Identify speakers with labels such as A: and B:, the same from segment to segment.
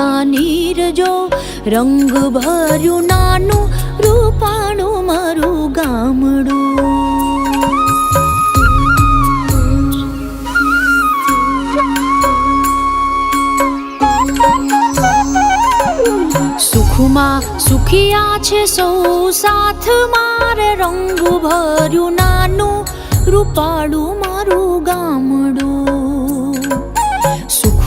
A: મીઠા નીર જો રંગ ભર્યું નાનું રૂપાણું મારું ગામડું સુખમાં સુખિયા છે સૌ સાથ મારે રંગ ભર્યું નાનું રૂપાળું મારું ગામડું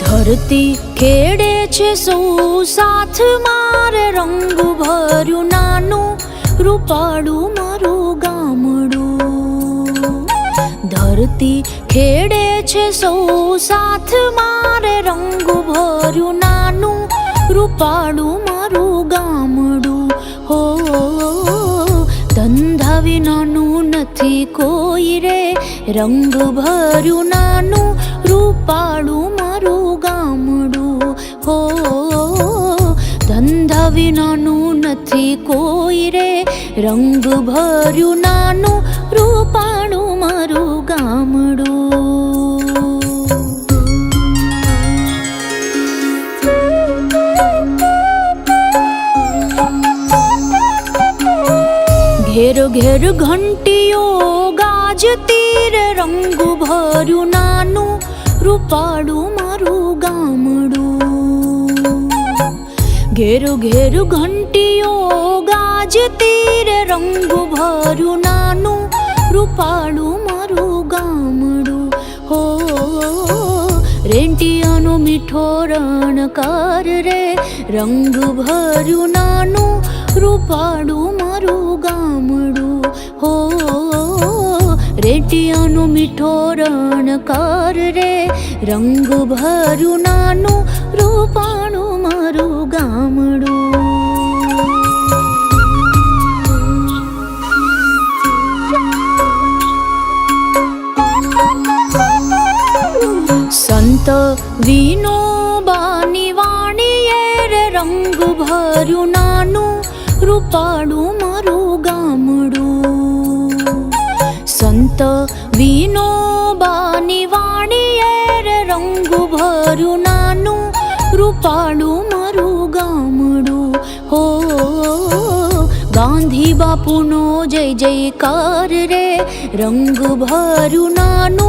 A: ધરતી ખેડે છે સૌ સાથ મારે રંગ ભર્યું નાનું રૂપાડું મારું ગામડું ધરતી ખેડે છે સૌ સાથ મારે રંગ રૂપાડું મારું ગામડું હો ધંધા વિનાનું નથી કોઈ રે રંગ ભર્યું નાનું રૂપાળું મારું ગામડું હો ધંધા વિનાનું નથી કોઈ રે રંગ ભર્યું નાનું રૂપાળું મારું ગામડું ઘેર ઘેર ઘંટીઓ ગાજતી રે રંગ ભર્યું નાનું રૂપાડું મારું ગામડું. ઘેર ઘેર ઘંટીઓ ગાજતી રે રંગ ભર્યું નાનું રૂપાડું મારું ગામડું. હો, રેંટિયાનો મીઠો રણકાર રે, રંગ ભર્યું નાનું રૂપાડું મારું ગામડું હો રેટિયાનું મીઠો રણકાર રે રંગ ભર્યું નાનું રૂપાણું મારું ગામડું સંત વિનોબાની વાણીએ રે રંગ ભર્યું નાનું కృపాడు మరుగాముడు సంత వినోబాని వాణి రంగు భరు నాను కృపాడు మరుగాముడు హో గాంధీ हो बाधि बापु नो రంగు భరు నాను